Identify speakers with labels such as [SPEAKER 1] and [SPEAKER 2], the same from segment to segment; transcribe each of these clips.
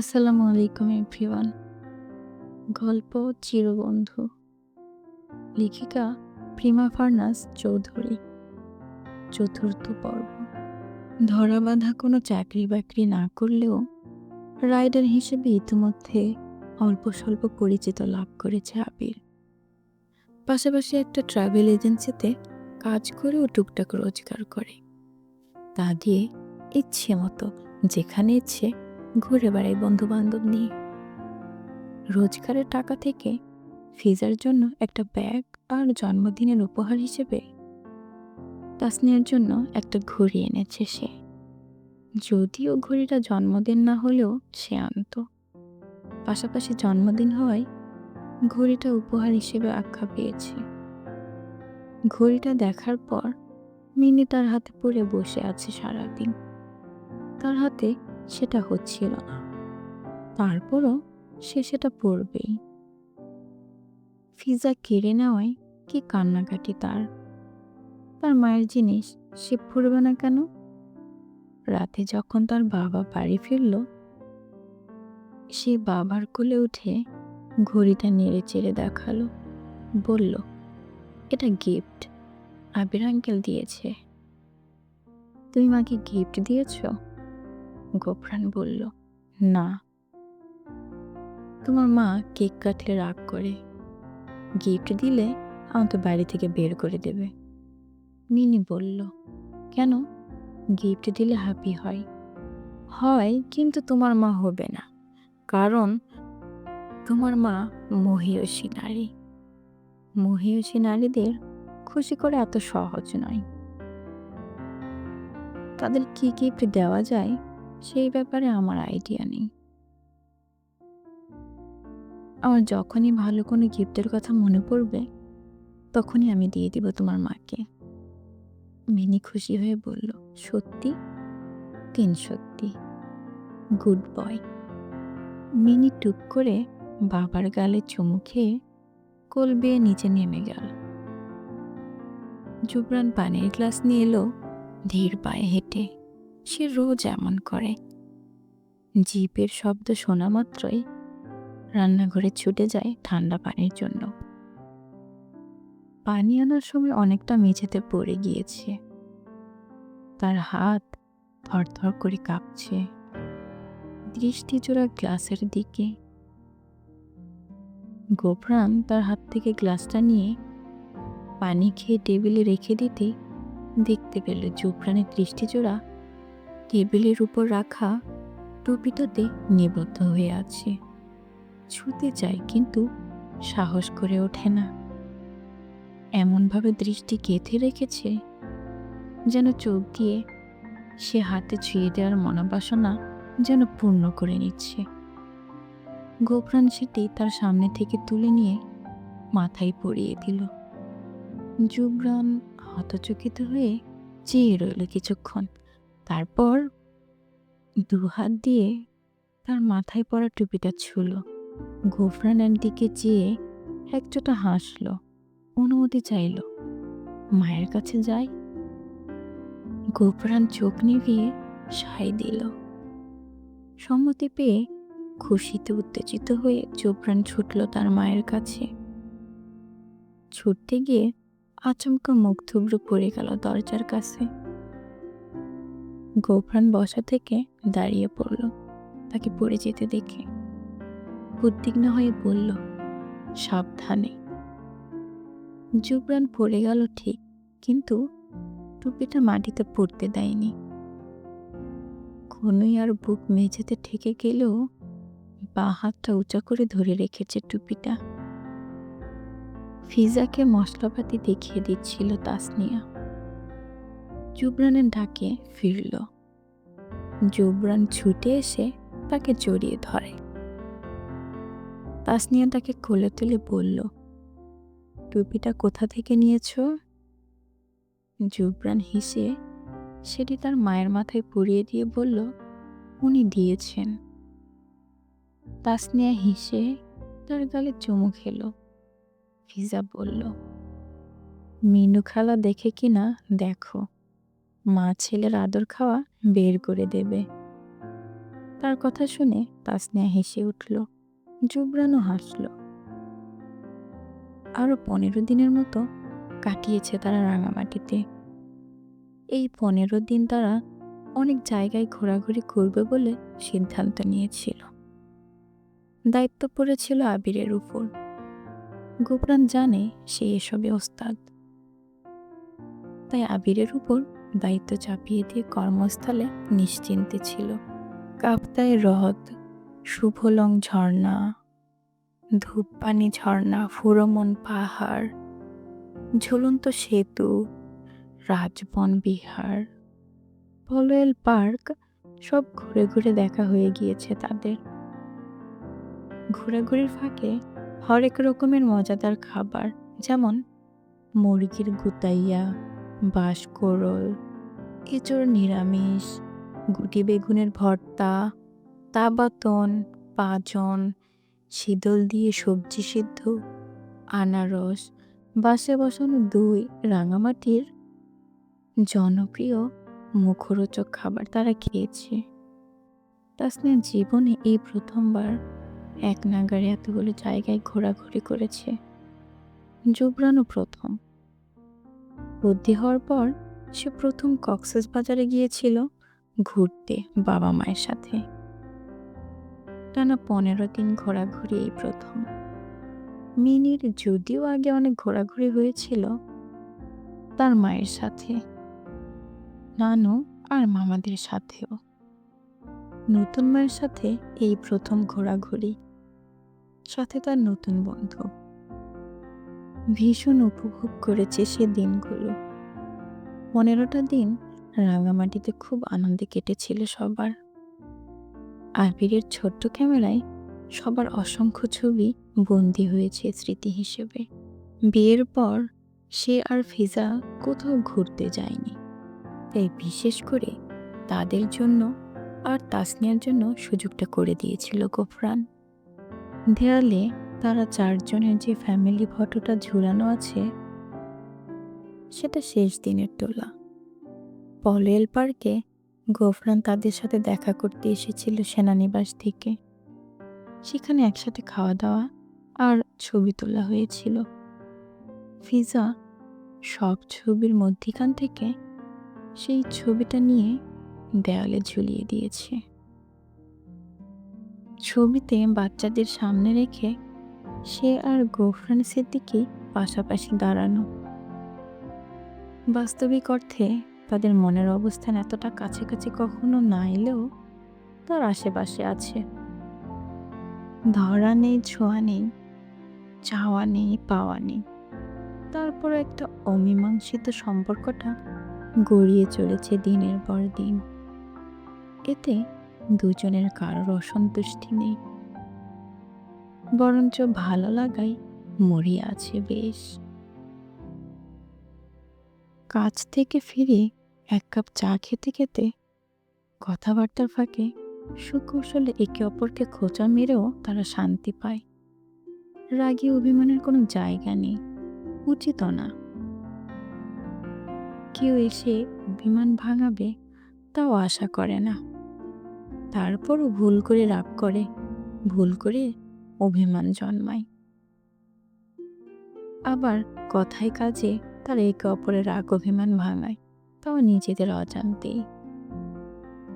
[SPEAKER 1] আসসালামু আলাইকুম, এভরিওয়ান। গল্প চিরবন্ধু। লেখিকা প্রিমা ফার্নাস চৌধুরী। চতুর্থ পর্ব। ধরা বাঁধা কোনো চাকরি বাকরি না করলেও রাইডার হিসেবে ইতিমধ্যে অল্প স্বল্প পরিচিত লাভ করেছে আবির। পাশাপাশি একটা ট্রাভেল এজেন্সিতে কাজ করেও টুকটাক রোজগার করে। তা দিয়ে ইচ্ছে মতো যেখানে ইচ্ছে ঘুরে বেড়াই বন্ধু বান্ধব নিয়ে। রোজগারের টাকা থেকে ফিজার জন্য একটা ব্যাগ আর জন্মদিনের উপহার হিসেবে তাসনিয়ার জন্য একটা ঘড়ি এনেছে সে। যদিও ঘড়িটা জন্মদিন না হলেও সে আনত। পাশাপাশি জন্মদিন হওয়ায় ঘড়িটা উপহার হিসেবে আখ্যা পেয়েছে। ঘড়িটা দেখার পর মিনি তার হাতে পড়ে বসে আছে সারাদিন। তার হাতে সেটা হচ্ছিল না। তারপরও সে সেটা পড়বেই। ফিজা কেড়ে নেওয়ায় কি কান্নাকাটি তার? তার মায়ের জিনিস সে পড়বে না কেন? রাতে যখন তার বাবা বাড়ি ফিরল, সে বাবার কোলে উঠে ঘড়িটা নেড়ে চেড়ে দেখাল। বলল, এটা গিফট আবির আঙ্কেল দিয়েছে। তুমি মাকে গিফট দিয়েছ? গোফরান বলল, না। তোমার মা কেক কাটলে রাগ করে। গিফট দিলে আমাকে বাড়ি থেকে বের করে দেবে। মিনি বলল, কেন? গিফট দিলে হ্যাপি হয়। হয়, কিন্তু তোমার মা হবে না, কারণ তোমার মা মহিয়সী নারী। মহিয়সী নারীদের খুশি করে এত সহজ নয়। তাদের কি গিফট দেওয়া যায়? সেই ব্যাপারে আমার আইডিয়া নেই। আমার যখনই ভালো কোনো গিফটের কথা মনে পড়বে, তখনই আমি দিয়ে দিব তোমার মাকে। মিনি খুশি হয়ে বলল, সত্যি? তিন সত্যি? গুড বয় মিনি টুক করে বাবার গালে চুমু খেয়ে কোল বেয়ে নিচে নেমে গেল। জুবরান পানির গ্লাস নিয়ে এলো, ধীর পায়ে হেঁটে। সে রোজ এমন করে। জিপের শব্দ শোনা মাত্রই রান্নাঘরে ছুটে যায় ঠান্ডা পানির জন্য। পানি আনার সময় অনেকটা মেঝেতে পড়ে গিয়েছে। তার হাত থরথর করে কাঁপছে। দৃষ্টি জোড়া গ্লাসের দিকে। গোপরান তার হাত থেকে গ্লাসটা নিয়ে পানি খেয়ে টেবিলে রেখে দিতে দেখতে পেল জোপরানের দৃষ্টিজোড়া টেবিলের উপর রাখা টুপিটাতে নিবদ্ধ হয়ে আছে। ছুতে চায়, কিন্তু সাহস করে ওঠে না। এমনভাবে দৃষ্টি গেঁথে রেখেছে যেন চোখ দিয়ে সে হাতে ছুঁয়ে দেওয়ার মনোবাসনা যেন পূর্ণ করে নিচ্ছে। গোপরান সেটি তার সামনে থেকে তুলে নিয়ে মাথায় পরিয়ে দিল। জুবরান হতচকিত হয়ে চেয়ে রইল কিছুক্ষণ। তারপর দু হাত দিয়ে তার মাথায় পড়া টুপিটা ছুল। গোফরানের দিকে চেয়ে একচোটা হাসল, অনুমতি চাইল, মায়ের কাছে যাই? গোফরান চোখ নিভিয়ে সাই দিল। সম্মতি পেয়ে খুশিতে উত্তেজিত হয়ে জোবরান ছুটল তার মায়ের কাছে। ছুটতে গিয়ে আচমকা মুখ থুবড়ো পড়ে গেল দরজার কাছে। গোফরান বসা থেকে দাঁড়িয়ে পড়ল। তাকে পড়ে যেতে দেখে উদ্বিগ্ন হয়ে বলল, সাবধানে। জুবরান পড়ে গেল ঠিক, কিন্তু টুপিটা মাটিতে পড়তে দেয়নি। কোনোই আর বুক মেঝেতে ঠেকে গেলেও বা হাতটা উঁচা করে ধরে রেখেছে টুপিটা। ফিজাকে মশলাপাতি দেখিয়ে দিচ্ছিল তাসনিয়া। জুবরানের ডাকে ফিরল। জুবরান ছুটে এসে তাকে জড়িয়ে ধরে। তাসনিয়া তাকে কোলে তুলে বলল, টুপিটা কোথা থেকে নিয়েছ? জুবরান হিসে সেটি তার মায়ের মাথায় পরিয়ে দিয়ে বলল, উনি দিয়েছেন। তাসনিয়া হিসে তার গালে চুমু খেলো। ফিজা বলল, মিনু খালা দেখে কিনা দেখো। মা ছেলের আদর খাওয়া বের করে দেবে। তার কথা শুনে তাসনিয়া হেসে উঠল। জুবরানও হাসল। আরও পনেরো দিনের মতো কাটিয়েছে তারা রাঙামাটিতে। এই পনেরো দিন তারা অনেক জায়গায় ঘোরাঘুরি করবে বলে সিদ্ধান্ত নিয়েছিল। দায়িত্ব পড়েছিল আবিরের উপর। গোপরান জানে সে এসবে ওস্তাদ। তাই আবিরের উপর দায়িত্ব চাপিয়ে দিয়ে কর্মস্থলে নিশ্চিন্তে ছিল। কাপ্তায় হ্রদ শুভলং ঝর্ণা, ধূপপানি ঝর্ণা ফুরমন পাহাড়, ঝুলন্ত সেতু, রাজবন বিহার, পলোয়েল পার্ক সব ঘুরে ঘুরে দেখা হয়ে গিয়েছে তাদের। ঘোরাঘুরির ফাঁকে হরেক রকমের মজাদার খাবার, যেমন মুরগির গুতাইয়া বাঁশকোরল, এঁচোড় নিরামিষ, গুটি বেগুনের ভর্তা, তাবাতন পাজন শীতল দিয়ে সবজি সিদ্ধ, আনারস, বাসে বসানো দুই, রাঙামাটির জনপ্রিয় মুখরোচক খাবার তারা খেয়েছে। তাসনিয়া জীবনে এই প্রথমবার এক নাগারে এতগুলো জায়গায় ঘোরাঘুরি করেছে। জুবরানও প্রথম। বুদ্ধি হওয়ার পর সে প্রথম কক্সেস বাজারে গিয়েছিল ঘুরতে বাবা মায়ের সাথে। টানা পনেরো দিন ঘোরাঘুরি এই প্রথম। মিনির যদিও আগে অনেক ঘোরাঘুরি হয়েছিল তার মায়ের সাথে, নানু আর মামাদের সাথেও। নতুন মায়ের সাথে এই প্রথম ঘোরাঘুরি, সাথে তার নতুন বন্ধু। ভীষণ উপভোগ করেছে সে দিনগুলো। পনেরোটা দিন রাঙামাটিতে খুব আনন্দে কেটেছিল সবার। আবিরের ছোট্ট ক্যামেরায় সবার অসংখ্য ছবি বন্দি হয়েছে স্মৃতি হিসেবে। বিয়ের পর সে আর ফিজা কোথাও ঘুরতে যায়নি। তাই বিশেষ করে তাদের জন্য আর তাসনিয়ার জন্য সুযোগটা করে দিয়েছিল গোফরান। দেয়ালে তারা চারজনের যে ফ্যামিলি ফটোটা ঝুলানো আছে, সেটা শেষ দিনের তোলা। পলেল পার্কে গোফরান তাদের সাথে দেখা করতে এসেছিল সেনানিবাস থেকে। সেখানে একসাথে খাওয়া দাওয়া আর ছবি তোলা হয়েছিল। ফিজা সব ছবির মধ্যিখান থেকে সেই ছবিটা নিয়ে দেয়ালে ঝুলিয়ে দিয়েছে। ছবিতে বাচ্চাদের সামনে রেখে সে আর গোফরান সিদ্দিকি পাশাপাশি দাঁড়ানো। বাস্তবিক অর্থে তাদের মনের অবস্থান এতটা কাছাকাছি কখনো না এলেও তার আশেপাশে আছে। ধরা নেই, ছোঁয়া নেই, চাওয়া নেই, পাওয়া নেই। তারপর একটা অমীমাংসিত সম্পর্কটা গড়িয়ে চলেছে দিনের পর দিন। এতে দুজনের কারোর অসন্তুষ্টি নেই। বরঞ্চ ভালো লাগাই মরিয়া আছে বেশ। কাজ থেকে ফিরে এক কাপ চা খেতে খেতে কথাবার্তার ফাঁকে সুকৌশলে একে অপরকে খোঁচা মেরেও তারা শান্তি পায়। রাগী অভিমানের কোনো জায়গা নেই উচিত না। কেউ এসে অভিমান ভাঙাবে তাও আশা করে না। তারপরও ভুল করে রাগ করে, ভুল করে অভিমান জন্মায়। আবার কথায় কাজে তারা একে অপরের রাগ অভিমান ভাঙায়, তাও নিজেদের অজান্তেই।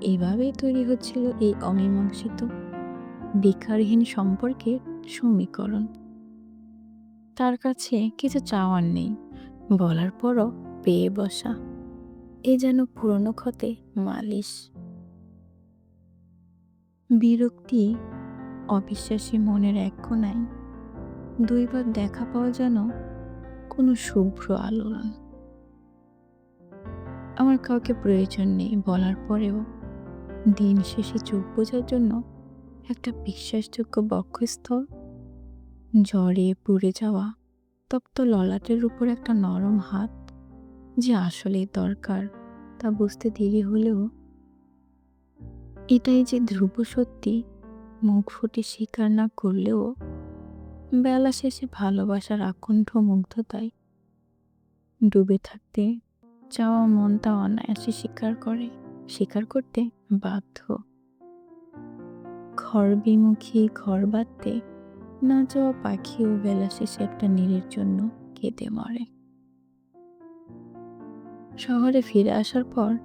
[SPEAKER 1] এভাবেই তৈরি হচ্ছিল এই অমীমাংসিত বিকারহীন সম্পর্কের সমীকরণ। তার কাছে কিছু চাওয়ার নেই, বলার পরও পেয়ে বসা, এ যেন পুরনো ক্ষতে মালিশ। বিরক্তি অবিশ্বাসী মনের এক কোনায় দুইবার দেখা পাওয়া যেন কোনো শুভ্র আলোড়ন। আমার কাউকে প্রয়োজন নেই বলার পরেও দিন শেষে চোখ বোঝার জন্য একটা বিশ্বাসযোগ্য বক্ষস্থল জ্বরে পুড়ে যাওয়া তপ্ত ললাটের উপর একটা নরম হাত যে আসলেই দরকার তা বুঝতে দেরি হলেও এটাই যে ধ্রুব সত্যি মুখ ফুটে স্বীকার না করলেও বেলা শেষে ভালোবাসার আকণ্ঠ মুগ্ধতায় ডুবে থাকতে, চাওয়া মনটা অনায়াসে স্বীকার করে। স্বীকার করতে বাধ্য। ঘর বিমুখী ঘর বাঁধতে, না যাওয়া পাখিও বেলা শেষে একটা নীলের জন্য কেঁদে মরে। শহরে ফিরে আসার পর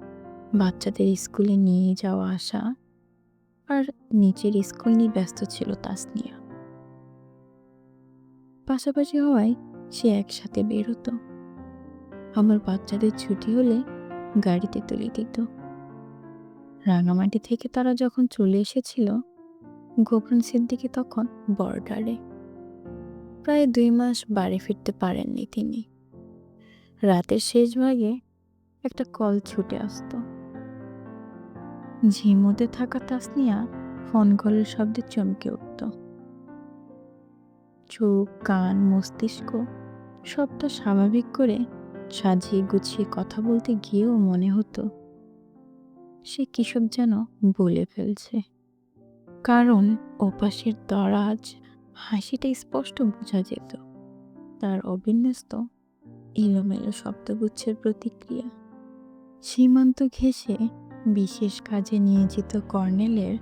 [SPEAKER 1] বাচ্চাদের স্কুলে নিয়ে যাওয়া আসা আর নিচের নিয়ে ব্যস্ত ছিল তাসনিয়া পাশাপাশি হওয়ায় সে একসাথে বেরোতো। আমার বাচ্চাদের ছুটি হলে গাড়িতে তুলে দিত। রাঙামাটি থেকে তারা যখন চলে এসেছিল গোপন সিদ্দিকি তখন বর্ডারে। প্রায় দুই মাস বাড়ি ফিরতে পারেননি তিনি। রাতের শেষ ভাগে একটা কল ছুটে আসতো। ঝিমোতে থাকা তাসনিয়া ফোন কলের শব্দে চমকে উঠত। চোখ, কান, মস্তিষ্ক সবটা স্বাভাবিক করে সাজিয়ে গুছিয়ে কথা বলতে গিয়েও মনে হতো সে কিসব যেন বলে ফেলছে। কারণ ওপাশের দরাজ হাসিটা স্পষ্ট বোঝা যেত। তার অবিন্যস্ত এলোমেলো শব্দগুচ্ছের প্রতিক্রিয়া সীমান্ত ঘেঁষে বিশেষ কাজে নিয়োজিত কর্নেলের,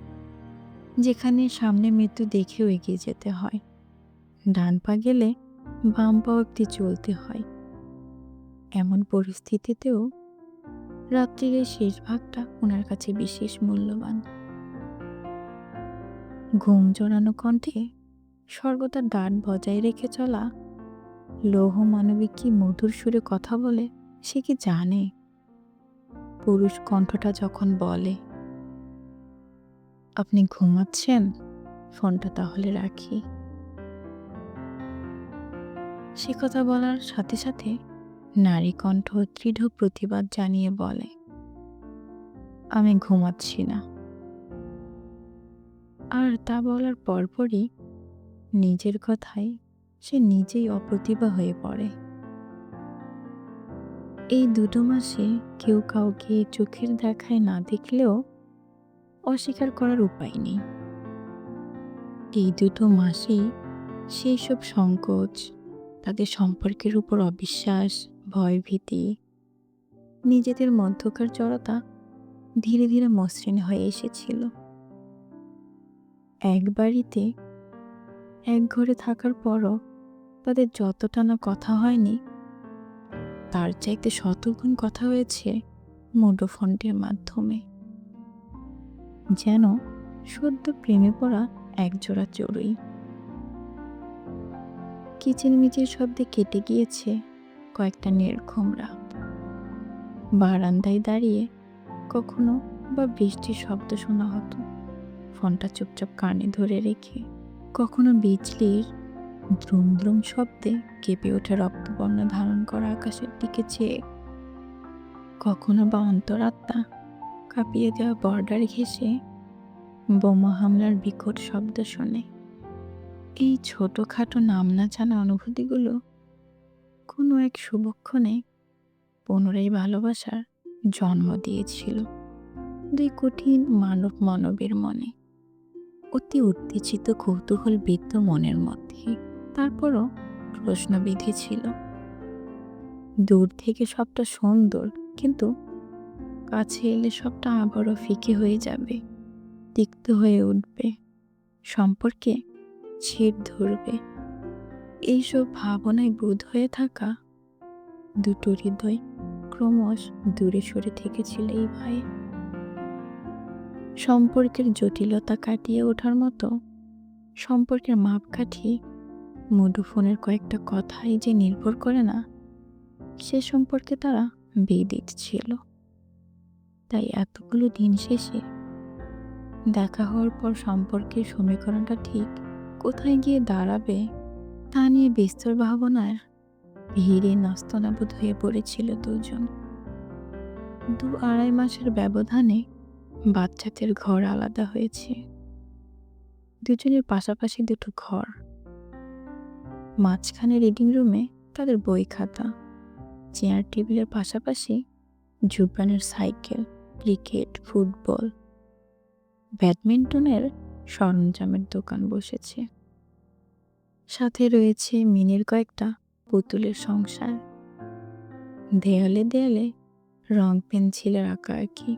[SPEAKER 1] যেখানে সামনে মৃত্যু দেখেও এগিয়ে যেতে হয়। ডান পা গেলে বাম পা অব্দি চলতে হয়। এমন পরিস্থিতিতেও রাত্রির এই শেষ ভাগটা ওনার কাছে বিশেষ মূল্যবান। ঘুম জড়ানো কণ্ঠে সর্বদা ডান বজায় রেখে চলা লৌহ মানবিক কি মধুর সুরে কথা বলে সে কি জানে? পুরুষ কণ্ঠটা যখন বলে, আপনি ঘুমাচ্ছেন? ফোনটা তাহলে রাখি। সে কথা বলার সাথে সাথে নারী কণ্ঠ দৃঢ় প্রতিবাদ জানিয়ে বলে, আমি ঘুমাচ্ছি না। আর তা বলার পরপরই নিজের কথায় সে নিজেই অপ্রতিভা হয়ে পড়ে। এই দুটো মাসে কেউ কাউকে চোখের দেখায় না দেখলেও অস্বীকার করার উপায় নেই। এই দুটো মাসেই সেই সব সংকোচ, তাদের সম্পর্কের উপর অবিশ্বাস, ভয়ভীতি, নিজেদের মধ্যকার জড়তা ধীরে ধীরে মসৃণ হয়ে এসেছিল। এক বাড়িতে এক ঘরে থাকার পরও তাদের যতটা না কথা হয়নি তার চাইতে শতগুণ কথা হয়েছে মুঠোফোনটির মাধ্যমে। যেন সদ্য প্রেমে পড়া একজোড়া চড়ুই। কিচিরমিচির শব্দে কেটে গিয়েছে কয়েকটা নির্ঘুম রাত। বারান্দায় দাঁড়িয়ে কখনো বা বৃষ্টির শব্দ শোনা হতো। ফোনটা চুপচাপ কানে ধরে রেখে, কখনো বিজলির দ্রুম দ্রুম শব্দে কেঁপে ওঠে রক্তবর্ণ ধারণ করা আকাশের দিকে চেয়ে। কখনো বা অন্তরাত্মা কাঁপিয়ে দেওয়া বর্ডার ঘেঁষে বোমা হামলার বিকট শব্দ শোনে। এই ছোটোখাটো নাম না জানা অনুভূতিগুলো কোনো এক শুভক্ষণে পুনরায় ভালোবাসার জন্ম দিয়েছিল। দুই কঠিন মানব মানবের মনে। অতি উত্তেজিত কৌতূহল বিদ্য মনের মধ্যে। তারপরও প্রশ্নবিধি ছিল। দূর থেকে সবটা সুন্দর, কিন্তু কাছে এলে সবটা আবারও ফিকে হয়ে যাবে, তিক্ত হয়ে উঠবে, সম্পর্কে ছিট ধরবে। এইসব ভাবনায় বোধ হয়ে থাকা দুটো হৃদয় ক্রমশ দূরে সরে থেকেছিল এই ভয়ে। সম্পর্কের জটিলতা কাটিয়ে ওঠার মতো সম্পর্কের মাপকাঠি মুঠোফোনের কয়েকটা কথাই যে নির্ভর করে না, সে সম্পর্কে তারা বেদিত ছিল। তাই এতগুলো দিন শেষে দেখা হওয়ার পর সম্পর্কের সমীকরণটা ঠিক কোথায় গিয়ে দাঁড়াবে তা নিয়ে বিস্তর ভাবনার ভিড়ে নস্তনাবোধ হয়ে পড়েছিল দুজন। দু আড়াই মাসের ব্যবধানে বাচ্চাদের ঘর আলাদা হয়েছে। দুজনের পাশাপাশি দুটো ঘর মাঝখানে রিডিং রুমে তাদের বই খাতা চেয়ার টেবিলের পাশাপাশি জুবানের সাইকেল ক্রিকেট ফুটবল ব্যাডমিন্টনের সরঞ্জামের দোকান বসেছে। সাথে রয়েছে মিনির কয়েকটা পুতুলের সংসার। দেয়ালে দেয়ালে রং পেন্সিলের আঁকা আঁকি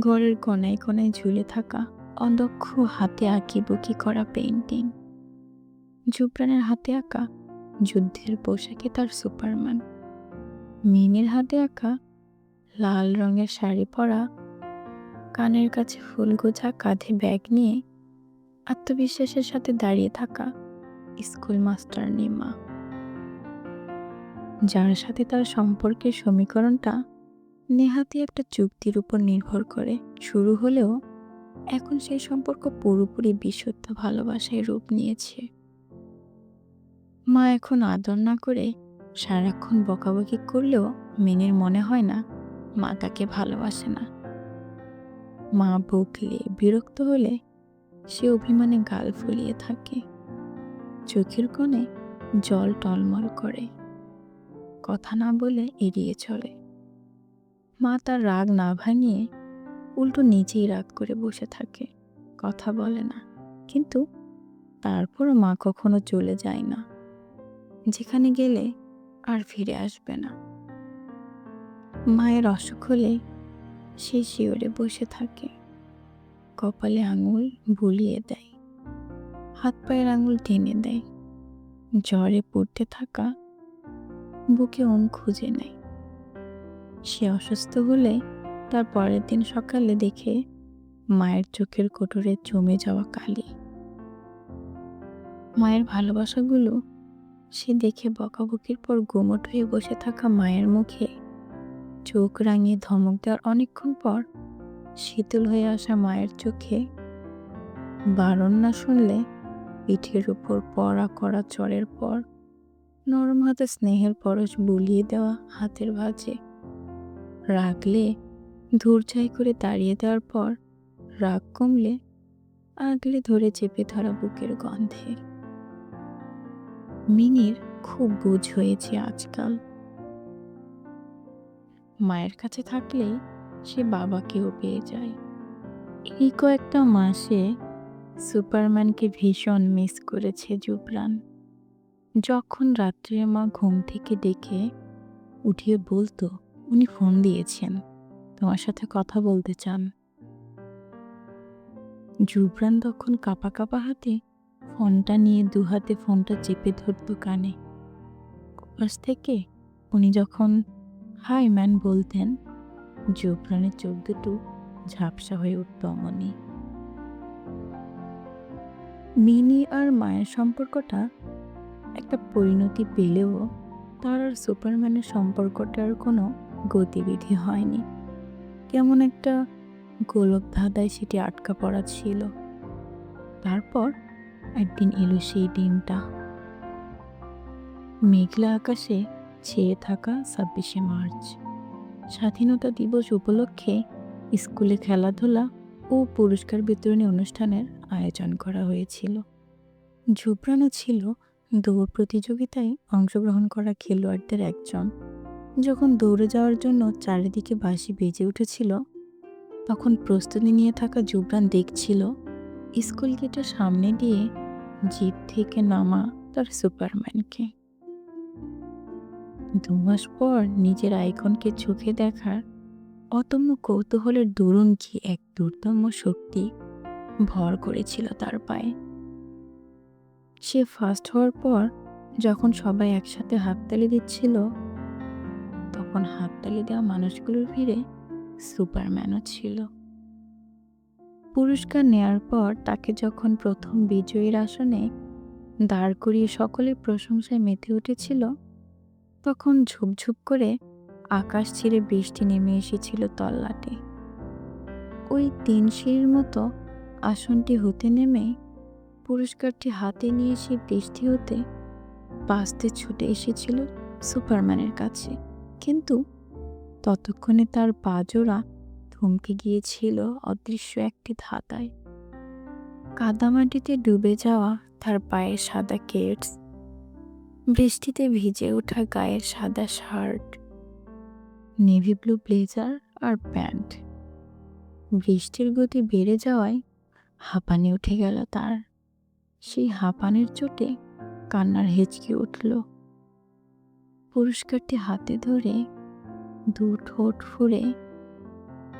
[SPEAKER 1] ঘরের কোনায় কোনায় ঝুলে থাকা অদক্ষ হাতে আঁকিবুকি করা পেইন্টিং জুবরানের হাতে আঁকা যুদ্ধের পোশাকে তার সুপারম্যান। মিনির হাতে আঁকা লাল রঙের শাড়ি পরা কানের কাছে ফুল গোছা কাঁধে ব্যাগ নিয়ে আত্মবিশ্বাসের সাথে দাঁড়িয়ে থাকা স্কুল মাস্টার নিমা। যার সাথে তার সম্পর্কের সমীকরণটা নেহাতি একটা চুক্তির উপর নির্ভর করে। শুরু হলেও এখন সেই সম্পর্ক পুরোপুরি বিশুদ্ধ ভালোবাসায় রূপ নিয়েছে। মা এখন আদর না করে সারাক্ষণ বকাবকি করলেও মিনির মনে হয় না মা তাকে ভালোবাসে না। মা বকলে, বিরক্ত হলে সে অভিমানে গাল ফুলিয়ে থাকে। চোখের কোণে জল টলমল করে। কথা না বলে এড়িয়ে চলে। মা তার রাগ না ভাঙিয়ে উল্টো নিজেই রাগ করে বসে থাকে। কথা বলে না। কিন্তু তারপরও মা কখনো চলে যায় না। যেখানে গেলে আর ফিরে আসবে না। মায়ের অসুখ হলে সে শিওরে বসে থাকে। কপালে আঙুল বুলিয়ে দেয়। হাত পায়ের আঙুল টেনে দেয়। জ্বরে পড়তে থাকা বুকে ওম খুঁজে নেয়। সে অসুস্থ হলে তার পরের দিন সকালে দেখে মায়ের চোখের কোটরে জমে যাওয়া কালি। মায়ের ভালোবাসাগুলো সে দেখে বকাবকির পর গুমট হয়ে বসে থাকা মায়ের মুখে চোখ রাঙিয়ে ধমক দেওয়ার অনেকক্ষণ পর শীতল হয়ে আসা মায়ের চোখে বারণ না শুনলে পিঠের উপর পড়া করা চরের পর নরম হাতে স্নেহের পরশ বুলিয়ে দেওয়া হাতের ভাঁজে রাগলে ধূর্ছাই করে দাঁড়িয়ে দেওয়ার পর রাগ কমলে আগলে ধরে চেপে ধরা বুকের গন্ধে। মিনির খুব বুঝ হয়েছে আজকাল। মায়ের কাছে থাকলেই সে বাবাকেও পেয়ে যায়। এই কয়েকটা মাসে সুপারম্যানকে ভীষণ মিস করেছে জুবরান। যখন রাত্রে মা ঘুম থেকে ডেকে উঠিয়ে বলতো, উনি ফোন দিয়েছেন, তোমার সাথে কথা বলতে চান। জুবরান তখন কাপা কাপা হাতে ফোনটা নিয়ে দু হাতে ফোনটা চেপে ধরতো কানে। পাশ থেকে উনি যখন, হাই ম্যান বলতেন জুবরানের চোখ দুটো ঝাপসা হয়ে উঠত অমনি। মিনি আর মায়ের সম্পর্কটা একটা পরিণতি পেলেও তার আর সুপারম্যানের সম্পর্কটার কোনো গতিবিধি হয়নি। কেমন একটা গোলক ধাঁধায় সেটি আটকা পড়া ছিল। তারপর একদিন এলো সেই দিনটা। মেঘলা আকাশে ছেয়ে থাকা ছাব্বিশে মার্চ। স্বাধীনতা দিবস উপলক্ষে স্কুলে খেলাধুলা ও পুরস্কার বিতরণী অনুষ্ঠানের আয়োজন করা হয়েছিল। ঝুপড়ানো ছিল দৌড় প্রতিযোগিতায় অংশগ্রহণ করা খেলোয়াড়দের একজন। যখন দৌড়ে যাওয়ার জন্য চারিদিকে বাঁশি বেজে উঠেছিল, তখন প্রস্তুতি নিয়ে থাকা জুবরান দেখছিল স্কুল গেটের সামনে দিয়ে জিপ থেকে নামা তার সুপারম্যানকে। দু মাস পর নিজের আইকনকে চোখে দেখার অতম্য কৌতূহলের দরুন কি এক দুর্দম্য শক্তি ভর করেছিল তার পায়ে। সে ফার্স্ট হওয়ার পর যখন সবাই একসাথে হাততালি দিচ্ছিল, তখন হাততালি দেওয়া মানুষগুলোর ভিড়ে সুপারম্যানও ছিল। পুরস্কার নেয়ার পর তাকে যখন প্রথম বিজয়ীর আসনে দাঁড় করিয়ে সকলে প্রশংসায় মেতে উঠেছিল, তখন ঝুপঝুপ করে আকাশ ছিঁড়ে বৃষ্টি নেমে এসেছিল তল্লাটে। ওই তিন সিঁড়ির মতো আসনটি হতে নেমে পুরস্কারটি হাতে নিয়ে সে বৃষ্টি হতে বাঁচতে ছুটে এসেছিল সুপারম্যানের কাছে। কিন্তু ততক্ষণে তার পাজোড়া থমকে গিয়েছিল অদৃশ্য একটি ধাঁধায়। কাদামাটিতে ডুবে যাওয়া তার পায়ের সাদা কেটস বৃষ্টিতে ভিজে ওঠা গায়ের সাদা শার্ট, নেভি ব্লু ব্লেজার আর প্যান্ট। বৃষ্টির গতি বেড়ে যাওয়ায় হাঁপানি উঠে গেল তার। সেই হাঁপানির চোটে কান্নার হেঁচকে উঠল। পুরস্কারটি হাতে ধরে দু ঠোঁট ফুঁড়ে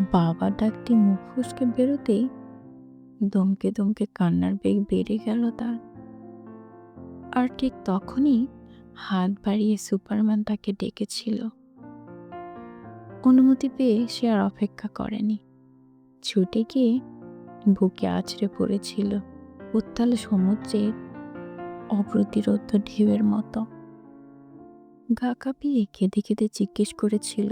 [SPEAKER 1] বাবা ডাকটি মুখ ফুসকে বেরোতেই দমকে দমকে কান্নার বেগ বেড়ে গেল তার। আর ঠিক তখনই হাত বাড়িয়ে সুপারম্যান তাকে ডেকেছিল। অনুমতি পেয়ে সে আর অপেক্ষা করেনি। ছুটে গিয়ে বুকে আছড়ে পড়েছিল উত্তাল সমুদ্রের অপ্রতিরোধ ঢেউয়ের মতো। গা কাঁপিয়ে কেঁদে কেঁদে জিজ্ঞেস করেছিল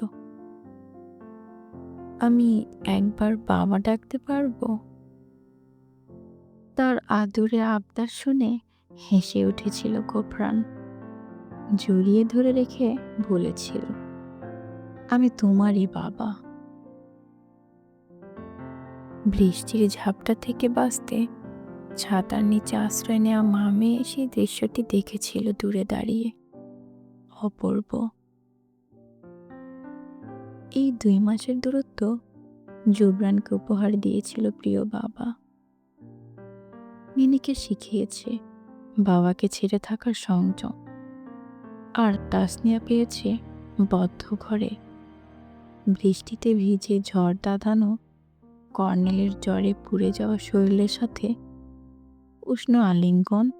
[SPEAKER 1] আমি একবার বাবা ডাকতে পারব? তার আদুরে আবদার শুনে হেসে উঠেছিল গোফরান জড়িয়ে ধরে রেখে বলেছিল, আমি তোমারই বাবা। বৃষ্টির ঝাপটা থেকে বাঁচতে ছাতার নিচে আশ্রয় নেওয়া মামে সেই দৃশ্যটি দেখেছিল দূরে দাঁড়িয়ে। অপূর্ব এই দুই মাসের দূরত্ব জুবরানকে উপহার দিয়েছিল প্রিয় বাবা। মিনিকে শিখিয়েছে বাবাকে ছেড়ে থাকার সংযম। আর তাসনিয়া পেয়েছে বদ্ধ ঘরে। বৃষ্টিতে ভিজে ঝড় দাঁধানো কর্নেলের জ্বরে পুড়ে যাওয়া শরীরের সাথে উষ্ণ আলিঙ্গন,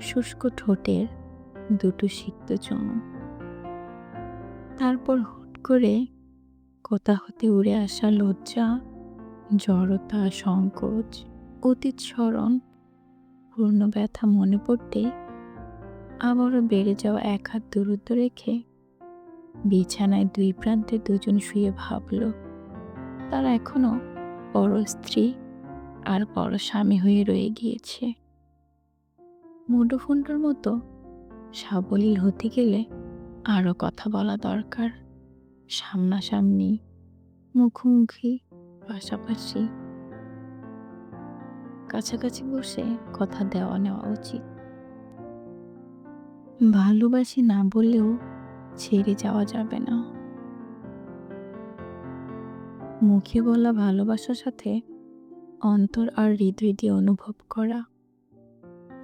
[SPEAKER 1] শুষ্ক ঠোঁটের দুটো সিক্ত চুমু। তারপর করে কোথা হতে উড়ে আসা লজ্জা, জড়তা, সংকোচ, অতীত স্মরণ, পূর্ণ ব্যথা মনে পড়তে আবারও বেড়ে যাওয়া এক হাত দূরত্ব রেখে বিছানায় দুই প্রান্তে দুজন শুয়ে ভাবল, তারা এখনও বড় স্ত্রী আর বড় স্বামী হয়ে রয়ে গিয়েছে। মুঠোফোনটার মতো সাবলীল হতে গেলে আরও কথা বলা দরকার। সামনাসামনি, মুখোমুখি, পাশাপাশি। কাছাকাছি বসে কথা দেওয়া নেওয়া উচিত। ভালোবাসি না বললেও ছেড়ে যাওয়া যাবে না। মুখে বলা ভালোবাসার সাথে অন্তর আর হৃদয় দিয়ে অনুভব করা।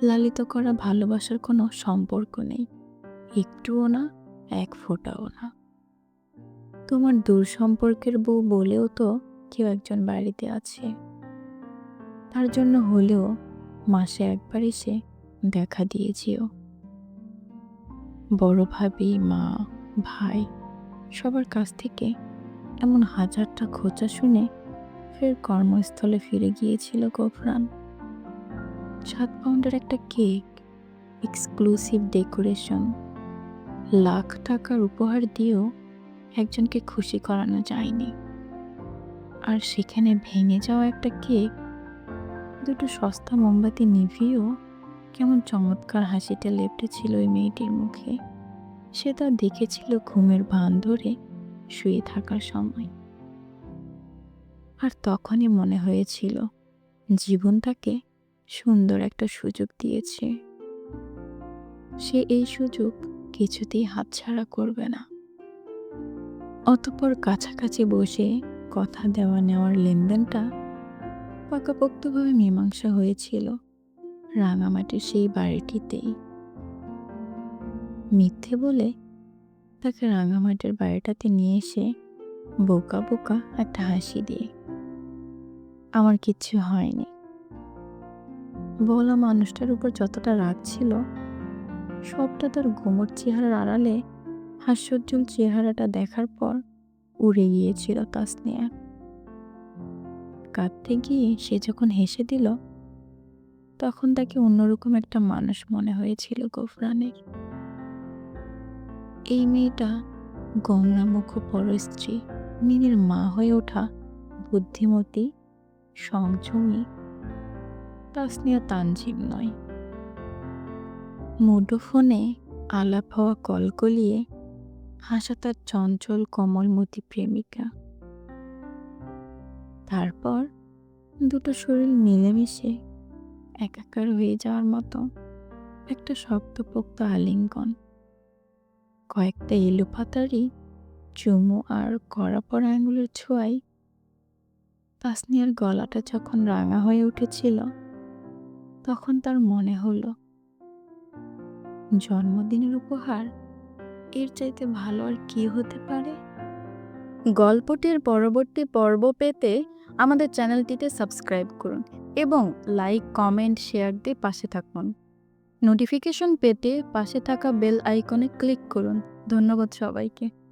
[SPEAKER 1] লালিত করা ভালোবাসার কোনো সম্পর্ক নেই। একটুও না, এক ফোঁটাও না। তোমার দূর সম্পর্কের বউ বলেও তো কেউ একজন বাড়িতে আছে। তার জন্য হলেও মাসে একবার এসে দেখা দিয়েছিও। বড় ভাবি, মা, ভাই সবার কাছ থেকে এমন হাজারটা খোঁচা শুনে ফের কর্মস্থলে ফিরে গিয়েছিল গোফরান। সাত পাউন্ডের একটা কেক এক্সক্লুসিভ ডেকোরেশন লাখ টাকার উপহার দিয়েও একজনকে খুশি করানো যায়নি। আর সেখানে ভেঙে যাওয়া একটা কেক, দুটো সস্তা মোমবাতি নিভিয়েও কেমন চমৎকার হাসিটা লেপটে ছিল ওই মেয়েটির মুখে। সে তা দেখেছিল ঘুমের ভান ধরে শুয়ে থাকার সময়। আর তখনই মনে হয়েছিল, জীবন তাকে সুন্দর একটা সুযোগ দিয়েছে। সে এই সুযোগ কিছুতেই হাতছাড়া করবে না। অতপর কাছাকাছি বসে কথা দেওয়া নেওয়ার লেনদেনটা পাকাপোক্তভাবে মীমাংসা হয়েছিল রাঙামাটির সেই বাড়িটিতেই। মিথ্যে বলে তাকে রাঙামাটির বাড়িটাতে নিয়ে এসে বোকা বোকা একটা হাসি দিয়ে, আমার কিচ্ছু হয়নি। বলা মানুষটার উপর যতটা রাগ ছিল, সবটা তার গোমর চেহারার আড়ালে হাস্যোজ্জ্বল চেহারাটা দেখার পর উড়ে গিয়েছিল তাসনিয়া। কাঁদতে গিয়ে সে যখন হেসে দিল, তখন তাকে অন্যরকম একটা মানুষ মনে হয়েছিল গোফরানের। এই মেয়েটা গঙ্গামুখ পর স্ত্রী, মিনির মা হয়ে ওঠা বুদ্ধিমতী, সংযমী। তাসনিয়া তানজিম নয়। মুঠোফোনে আলাপ হওয়া কলকলিয়ে হাসা তার চঞ্চল কমলমতি প্রেমিকা। তারপর দুটো শরীর মিলেমিশে একাকার হয়ে যাওয়ার মতো একটা শক্তপোক্ত আলিঙ্গন। কয়েকটা এলো পাতারই চুমু আর কড়া পড়া আঙুলের ছোঁয়ায় তাসনিয়ার গলাটা যখন রাঙা হয়ে উঠেছিল, তখন তার মনে হলো, জন্মদিনের উপহার এর চাইতে ভালো আর কি হতে পারে?
[SPEAKER 2] গল্পটির পরবর্তী পর্ব পেতে
[SPEAKER 1] আমাদের চ্যানেলটিতে সাবস্ক্রাইব করুন এবং লাইক, কমেন্ট, শেয়ার দিয়ে পাশে থাকুন। নোটিফিকেশন পেতে পাশে থাকা বেল আইকনে ক্লিক করুন। ধন্যবাদ সবাইকে।